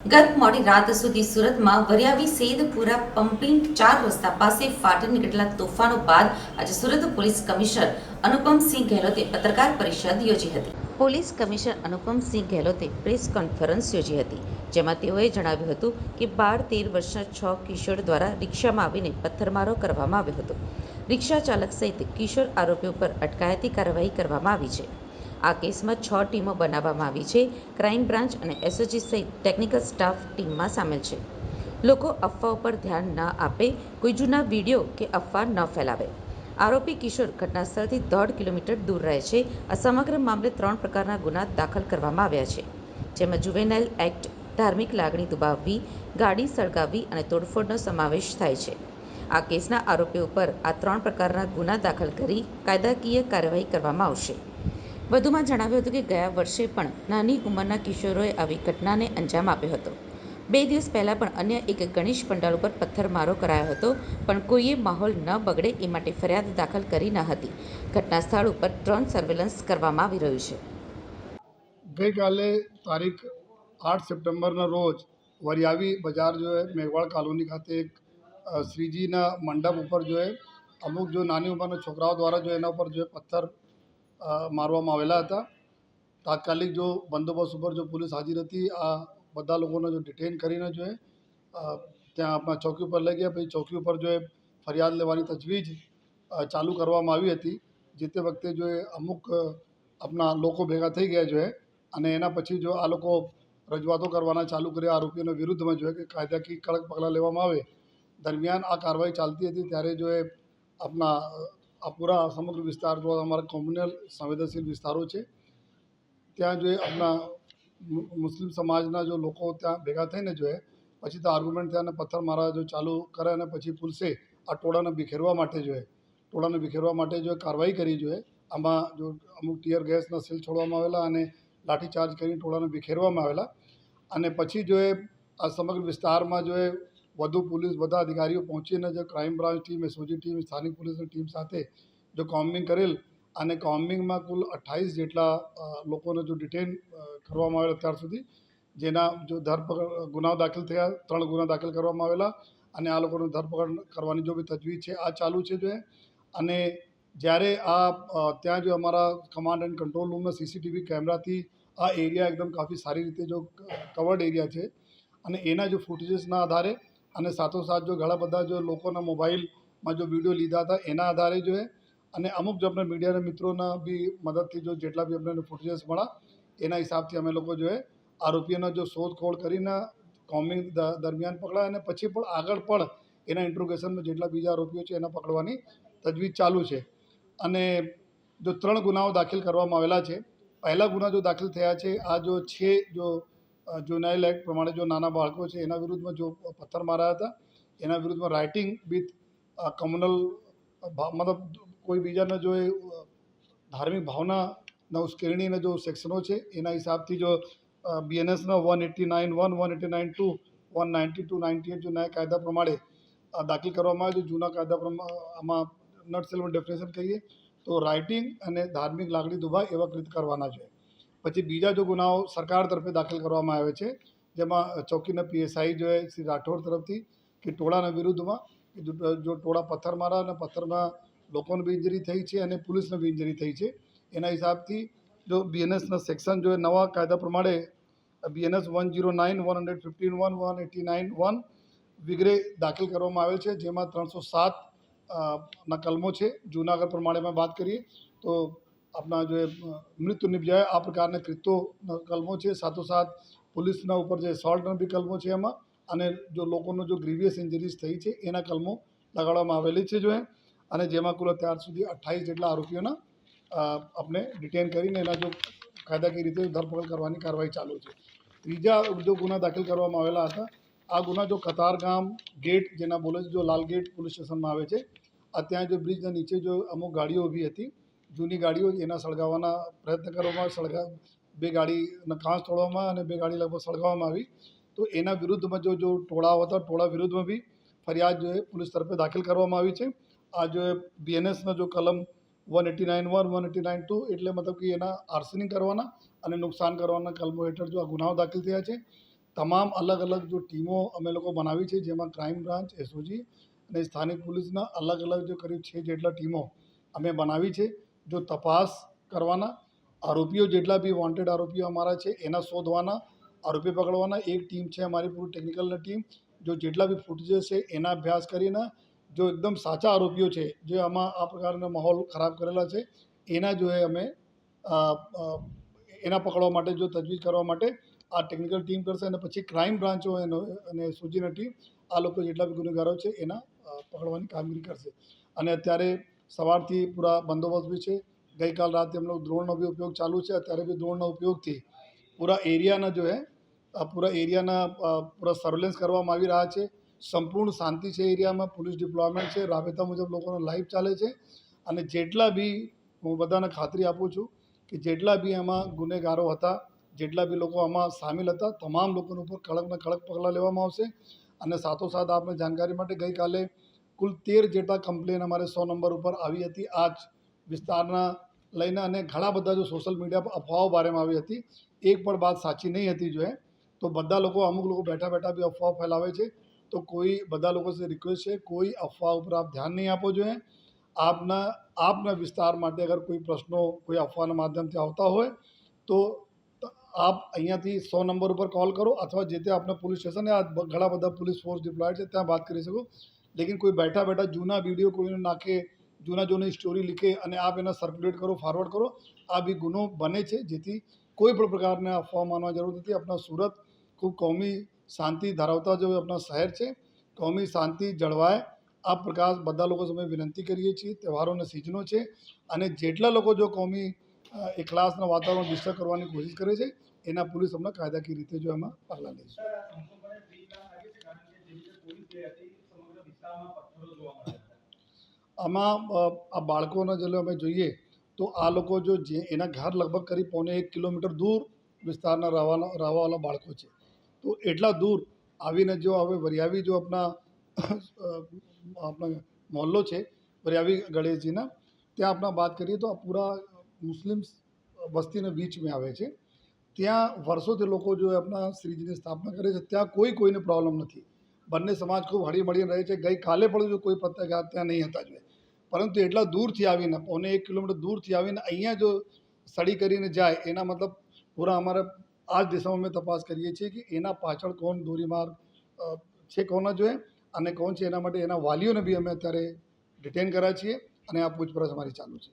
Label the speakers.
Speaker 1: ગત મોડી રાત સુધી સુરતમાં વરિયાવી સેદપુરા પમ્પિંગ ચાર રસ્તા પાસે ફાટી નીકળેલા તોફાનો બાદ આજે સુરત પોલીસ કમિશનર અનુપમસિંહ ગેહલોતે પત્રકાર પરિષદ યોજી હતી. પોલીસ કમિશનર અનુપમસિંહ ગેહલોતે પ્રેસ કોન્ફરન્સ યોજી હતી, જેમાં તેઓએ જણાવ્યું હતું કે બાર તેર વર્ષના છ કિશોર દ્વારા રિક્ષામાં આવીને પથ્થરમારો કરવામાં આવ્યો હતો. રિક્ષા ચાલક સહિત કિશોર આરોપીઓ પર અટકાયતી કાર્યવાહી કરવામાં આવી છે. આ કેસમાં છ ટીમો બનાવવામાં આવી છે. ક્રાઇમ બ્રાન્ચ અને એસઓજી સહિત ટેકનિકલ સ્ટાફ ટીમમાં સામેલ છે. લોકો અફવાઓ પર ધ્યાન ન આપે, કોઈ જૂના વીડિયો કે અફવા ન ફેલાવે. આરોપી કિશોર ઘટનાસ્થળથી દોઢ કિલોમીટર દૂર રહે છે. આ સમગ્ર મામલે ત્રણ પ્રકારના ગુના દાખલ કરવામાં આવ્યા છે. જેમાં જુવેનાઇલ એક્ટ, ધાર્મિક લાગણી દુબાવવી, ગાડી સળગાવવી અને તોડફોડનો સમાવેશ થાય છે. આ કેસના આરોપીઓ પર આ ત્રણ પ્રકારના ગુના દાખલ કરી કાયદાકીય કાર્યવાહી કરવામાં આવશે. વધુમાં જણાવ્યું હતું કે ગયા વર્ષે પણ નાની ઉંમરના કિશોરોએ આવી ઘટનાને અંજામ આપ્યો હતો. બે દિવસ પહેલાં પણ અન્ય એક ગણેશ પંડાલ ઉપર પથ્થરમારો કરાયો હતો, પણ કોઈએ માહોલ ન બગડે એ માટે ફરિયાદ દાખલ કરી ન હતી. ઘટના સ્થળ ઉપર ડ્રોન સર્વેલન્સ કરવામાં આવી રહ્યું છે.
Speaker 2: ગઈકાલે તારીખ આઠ સપ્ટેમ્બરના રોજ વરિયાવી બજાર જો હે મેઘવાળ કોલોની ખાતે એક શ્રીજીના મંડપ ઉપર જો અમુક જો નાની ઉંમરના છોકરાઓ દ્વારા જો એના ઉપર જો પથ્થર મારવામાં આવેલા હતા. તાત્કાલિક જો બંદોબસ્ત ઉપર જો પોલીસ હાજર હતી, આ બધા લોકોને જો ડિટેન કરીને જો ત્યાં આપણા ચોકી ઉપર લઈ ગયા. પછી ચોકી ઉપર જો ફરિયાદ લેવાની તજવીજ ચાલુ કરવામાં આવી હતી. જે તે વખતે જો અમુક આપણા લોકો ભેગા થઈ ગયા જો અને એના પછી જો આ લોકો રજૂઆતો કરવાના ચાલુ કર્યા આરોપીઓના વિરુદ્ધમાં જોઈએ કે કાયદાકીય કડક પગલાં લેવામાં આવે. દરમિયાન આ કાર્યવાહી ચાલતી હતી ત્યારે જો એ આપણા આ પૂરા સમગ્ર વિસ્તાર જો અમારા કોમ્યુનલ સંવેદનશીલ વિસ્તારો છે, ત્યાં જો આપણા મુસ્લિમ સમાજના જો લોકો ત્યાં ભેગા થઈને જો પછી તો આર્ગ્યુમેન્ટ થયા અને પથ્થર મારા જો ચાલુ કરે અને પછી પુલસે આ ટોળાને બિખેરવા માટે જોઈએ ટોળાને બિખેરવા માટે જો કાર્યવાહી કરી જોઈએ આમાં જો અમુક ટીયર ગેસના સેલ છોડવામાં આવેલા અને લાઠીચાર્જ કરીને ટોળાને બિખેરવામાં આવેલા. અને પછી જો એ આ સમગ્ર વિસ્તારમાં જો એ વધુ પોલીસ બધા અધિકારીઓ પહોંચીને જે crime branch team SOG team સ્થાનિક પોલીસની ટીમ સાથે જો કોમ્બિંગ કરેલ અને કોમ્બિંગમાં કુલ અઠ્ઠાવીસ જેટલા લોકોને જો ડિટેન કરવામાં આવેલા અત્યાર સુધી જેના જો ધરપકડ, ગુનાઓ દાખલ થયા, ત્રણ ગુના દાખલ કરવામાં આવેલા અને આ લોકોને ધરપકડ કરવાની જો બી તજવીજ છે, આ ચાલુ છે જો અને જ્યારે આ ત્યાં જો અમારા કમાન્ડ એન્ડ કંટ્રોલ રૂમના સીસીટીવી કેમેરાથી આ એરિયા એકદમ કાફી સારી રીતે જો કવર્ડ એરિયા છે અને એના જો ફૂટેજીસના આધારે અને સાથોસાથ જો ઘણા બધા જો લોકોના મોબાઈલમાં જો વીડિયો લીધા હતા, એના આધારે જો અને અમુક જો આપણે મીડિયાના મિત્રોના બી મદદથી જો જેટલા બી અમને ફૂટેજીસ મળ્યા, એના હિસાબથી અમે લોકો જો આરોપીઓના જો શોધખોળ કરીને કોમિંગ દરમિયાન પકડાય અને પછી પણ આગળ પણ એના ઇન્ટ્રોગેશનમાં જેટલા બીજા આરોપીઓ છે એના પકડવાની તજવીજ ચાલુ છે. અને જો ત્રણ ગુનાઓ દાખલ કરવામાં આવેલા છે, પહેલા ગુના જો દાખલ થયા છે, આ જો છે જો જુનાઇલ એક્ટ પ્રમાણે જો નાના બાળકો છે, એના વિરુદ્ધમાં જો પથ્થર માર્યા હતા, એના વિરુદ્ધમાં રાઇટિંગ વિથ કમ્યુનલ મતલબ કોઈ બીજાને જો એ ધાર્મિક ભાવનાના ઉશ્કેરણીના જો સેક્શનો છે, એના હિસાબથી જો બીએનએસના one eighty nine one one eighty nine two one ninety two ninety eight જો નયા કાયદા પ્રમાણે દાખલ કરવામાં આવે છે, જૂના કાયદા પ્રમાણે આમાં નટ સેલમાં ડેફિનેશન કહીએ, તો રાઇટિંગ અને ધાર્મિક લાગણી દુભાય એવા કૃત કરવાના છે. પછી બીજા જો ગુનાઓ સરકાર તરફે દાખલ કરવામાં આવે છે, જેમાં ચોકીના પીએસઆઈ જો શ્રી રાઠોડ તરફથી કે ટોળાના વિરુદ્ધમાં જો ટોળા પથ્થર મારા અને પથ્થરમાં લોકોને બી ઇન્જરી થઈ છે અને પોલીસને બી ઇન્જરી થઈ છે, એના હિસાબથી જો બીએનએસના સેક્શન જો નવા કાયદા પ્રમાણે BNS one zero nine one hundred fifteen one one eighty nine one વગેરે દાખલ કરવામાં આવેલ છે, જેમાં ત્રણસો સાત ના કલમો છે, જૂનાગઢ પ્રમાણેમાં વાત કરીએ, તો આપણા જે મૃત્યુ નિપજાય, આ પ્રકારના કૃત્યો કલમો છે. સાથોસાથ પોલીસના ઉપર જે સોલ્ટના બી કલમો છે એમાં. અને જો લોકોનો જો ગ્રીવિયસ ઇન્જરીઝ થઈ છે, એના કલમો લગાડવામાં આવેલી છે જો અને જેમાં કુલ અત્યાર સુધી અઠ્ઠાવીસ જેટલા આરોપીઓના આપણે ડિટેન કરીને એના જો કાયદાકીય રીતે ધરપકડ કરવાની કાર્યવાહી ચાલુ છે. ત્રીજા જો ગુના દાખલ કરવામાં આવેલા હતા, આ ગુના જો કતારગામ ગેટ જેના બોલે જો લાલ ગેટ પોલીસ સ્ટેશનમાં આવે છે, આ ત્યાં જો બ્રિજના નીચે જો અમુક ગાડીઓ ઊભી હતી જૂની ગાડીઓ એના સળગાવવાના પ્રયત્ન કરવામાં સળગા બે ગાડીના કાંસ તોડવામાં અને બે ગાડી લગભગ સળગાવવામાં આવી. તો એના વિરુદ્ધમાં જો જો ટોળાઓ હતા ટોળા વિરુદ્ધમાં બી ફરિયાદ જો પોલીસ તરફે દાખલ કરવામાં આવી છે. આ જો બીએનએસના જો કલમ one eighty nine one one eighty nine two એટલે મતલબ કે એના આર્સનિંગ કરવાના અને નુકસાન કરવાના કલમો હેઠળ જો આ ગુનાઓ દાખલ થયા છે. તમામ અલગ અલગ જો ટીમો અમે લોકો બનાવી છે, જેમાં ક્રાઇમ બ્રાન્ચ એસઓજી અને સ્થાનિક પોલીસના અલગ અલગ જો કરીબ છે જેટલા ટીમો અમે બનાવી છે. જો તપાસ કરવાના આરોપીઓ જેટલા બી વોન્ટેડ આરોપીઓ અમારા છે, એના શોધવાના, આરોપી પકડવાના, એક ટીમ છે અમારી પૂરી ટેકનિકલની ટીમ જો જેટલા બી ફૂટેજ છે, એના અભ્યાસ કરીને જો એકદમ સાચા આરોપીઓ છે, જે આમાં આ પ્રકારના માહોલ ખરાબ કરેલા છે, એના જો અમે એના પકડવા માટે જો તજવીજ કરવા માટે આ ટેકનિકલ ટીમ કરશે અને પછી ક્રાઇમ બ્રાન્ચો એનો, અને સૂચિના ટીમ આ લોકો જેટલા બી ગુનેગારો છે, એના પકડવાની કામગીરી કરશે. અને અત્યારે સવારથી પૂરા બંદોબસ્ત બી છે. ગઈકાલ રાતે એમનો દ્રોણનો બી ઉપયોગ ચાલુ છે. અત્યારે બી દ્રોણના ઉપયોગથી પૂરા એરિયાના જો હે પૂરા એરિયાના પૂરા સર્વેલન્સ કરવામાં આવી રહ્યા છે. સંપૂર્ણ શાંતિ છે એરિયામાં. પોલીસ ડિપ્લોયમેન્ટ છે. રાબેતા મુજબ લોકોનો લાઈફ ચાલે છે. અને જેટલા બી હું બધાને ખાતરી આપું છું કે જેટલા બી એમાં ગુનેગારો હતા, જેટલા બી લોકો આમાં સામેલ હતા, તમામ લોકોના ઉપર કડકને કડક પગલાં લેવામાં આવશે. અને સાથોસાથ આપને જાણકારી માટે ગઈકાલે કુલ તેર જેટલા કમ્પ્લેન અમારે સો નંબર ઉપર આવી હતી. આ જ વિસ્તારના લઈને અને ઘણા બધા જો સોશિયલ મીડિયા પર અફવાઓ બારેમાં આવી હતી. એક પણ વાત સાચી નહીં હતી જો તો બધા લોકો, અમુક લોકો બેઠા બેઠા બી અફવાઓ ફેલાવે છે. તો કોઈ બધા લોકો સે રિક્વેસ્ટ છે, કોઈ અફવા ઉપર આપ ધ્યાન નહીં આપો જોઈએ આપના આપના વિસ્તાર માટે અગર કોઈ પ્રશ્નો, કોઈ અફવાના માધ્યમથી આવતા હોય, તો આપ અહીંયાથી સો નંબર ઉપર કોલ કરો અથવા જે તે આપના પોલીસ સ્ટેશન ઘણા બધા પોલીસ ફોર્સ ડિપ્લોયડ છે, ત્યાં વાત કરી શકો. લેકિન કોઈ બેઠા બેઠા જૂના વીડિયો કોઈને નાખે જૂના જૂની સ્ટોરી લીખે અને આપ એના સર્ક્યુલેટ કરો ફોરવર્ડ કરો આ બી ગુનો બને છે જેથી કોઈ પણ પ્રકારને અફવા માનવા જરૂર નથી આપણા સુરત ખૂબ કોમી શાંતિ ધરાવતા જો આપણા શહેર છે કોમી શાંતિ જળવાય આ પ્રકાર બધા લોકો સામે વિનંતી કરીએ છીએ તહેવારોના સિઝનો છે અને જેટલા લોકો જો કોમી એકલાસના વાતાવરણ ડિસ્ટર્બ કરવાની કોશિશ કરે છે એના પોલીસ અમને કાયદાકીય રીતે જો એમાં પગલાં
Speaker 3: છે
Speaker 2: આમાં આ બાળકોના જો અમે જોઈએ, તો આ લોકો જો જે એના ઘર લગભગ કરી પોને એક કિલોમીટર દૂર વિસ્તારના રહેવાના રહેવાવાળા બાળકો છે. તો એટલા દૂર આવીને જો હવે વરિયાવી જો આપણા આપણા મોહલ્લો છે, વરિયાવી ગણેશજીના, ત્યાં આપણા વાત કરીએ તો આ પૂરા મુસ્લિમ વસ્તીના બીચમાં આવે છે. ત્યાં વર્ષોથી લોકો જો આપણા શ્રીજીની સ્થાપના કરે છે, ત્યાં કોઈ કોઈને પ્રોબ્લેમ નથી. બંને સમાજ ખૂબ હળી મળીને રહે છે. ગઈકાલે પણ જો કોઈ પત્રકાર ત્યાં નહીં હતા જોઈએ પરંતુ એટલા દૂરથી આવીને પોને એક કિલોમીટર દૂરથી આવીને અહીંયા જો સડી કરીને જાય એના મતલબ પૂરા અમારા આ જ દિશામાં અમે તપાસ કરીએ છીએ કે એના પાછળ કોણ ધોરીમાર અ, છે કોના જોઈએ અને કોણ છે એના માટે એના વાલીઓને બી અમે અત્યારે ડિટેન કર્યા છીએ અને આ પૂછપરછ અમારી ચાલુ છે.